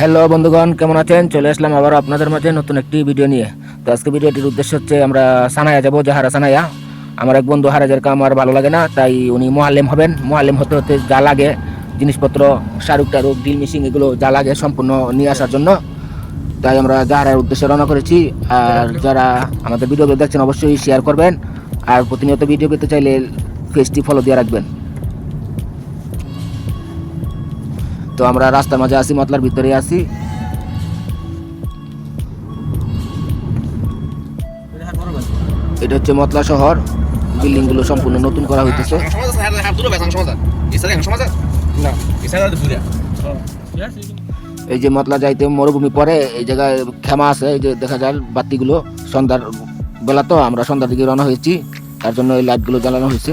Hello বন্ধুগণ, কেমন আছেন? চলে আসলাম আবার আপনাদের মাঝে নতুন একটি ভিডিও নিয়ে। তো আজকে ভিডিওটির উদ্দেশ্য হচ্ছে, আমরা সানায়া যাব, জাহারা সানায়া আমার এক বন্ধু হারাজের কাম আর ভালো লাগে না, তাই উনি মোয়াল্লেম হবেন। মোয়াল্লেম হতে হতে যা লাগে, জিনিসপত্র, শাহরুখ টারুক ডিল মিশিং এগুলো যা লাগে সম্পূর্ণ নিয়ে আসার জন্য। তাই আমরা জাহারার উদ্দেশ্যে রওনা করেছি। আর যারা আমাদের ভিডিওগুলো দেখছেন, অবশ্যই শেয়ার করবেন। আর প্রতিনিয়ত ভিডিও পেতে চাইলে পেজটি ফলো দিয়ে রাখবেন। তো আমরা রাস্তার মাঝে আসি, মতলার ভিতরে আসি। এটা হচ্ছে মতলা শহর। বিল্ডিংগুলো সম্পূর্ণ নতুন করা হইতেছে। এই যে মতলা যাইতে মরুভূমি পরে, এই জায়গায় খেমা আছে, এই যে দেখা যায় বাতিগুলো, সন্ধ্যার বেলা তো, আমরা সন্ধ্যার দিকে রওনা হয়েছি। তার জন্য এই লাইটগুলো জ্বালানো হয়েছে।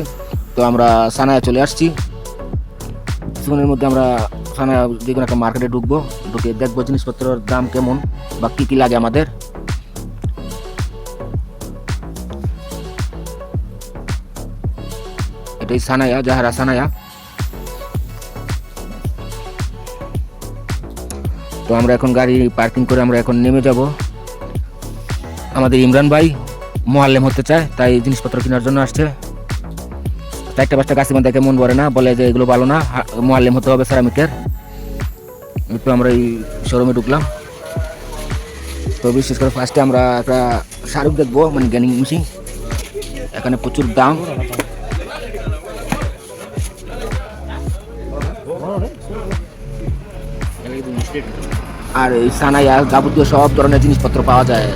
তো আমরা সানায় চলে আসছি। কিছুক্ষণের মধ্যে আমরা সানায় যে কোনো একটা মার্কেটে ঢুকবো, ঢুকে দেখব জিনিসপত্রের দাম কেমন বা কী কী লাগে আমাদের। এটাই সানায়া জাহারা সানায়া তো আমরা এখন গাড়ি পার্কিং করে আমরা এখন নেমে যাব। আমাদের ইমরান ভাই মোহাল্লেম হতে চায়, তাই জিনিসপত্র কেনার জন্য আসছে। চারটা পাঁচটা কাস্টমার দেখে মন ভরে না, বলে যে এগুলো ভালো না মোয়াল্লেম হতে হবে সেরামিকের একটু আমরা এই শোরুমে ঢুকলাম। তো বিশেষ করে ফার্স্টে আমরা একটা শাহরুখ দেখব মানে গ্যানিং মেশিন। এখানে প্রচুর দাম। আর এই সানাইয়া যাবতীয় সব ধরনের জিনিসপত্র পাওয়া যায়।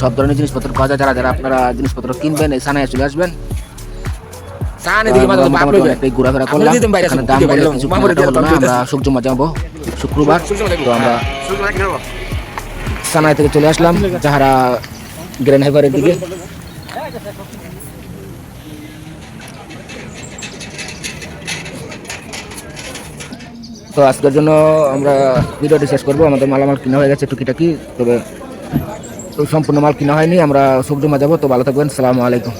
সব ধরনের জিনিসপত্র পাওয়া যায়, যারা যারা আপনারা জিনিসপত্র কিনবেন, এই সানাইয়া চলে আসবেন। ঘোরাফেরা করলাম দাম আমরা যাব শুক্রবার তো আমরা সানাই থেকে চলে আসলাম যাহারা গ্র্যান্ড হাইভারের দিকে তো আজকের জন্য আমরা ভিডিওটি শেষ করব। আমাদের মালামাল কিনা হয়ে গেছে টুকিটাকি। তবে তো সম্পূর্ণ মাল কিনা হয়নি। আমরা সবজি যাব। তো ভালো থাকবেন। সালামু আলাইকুম।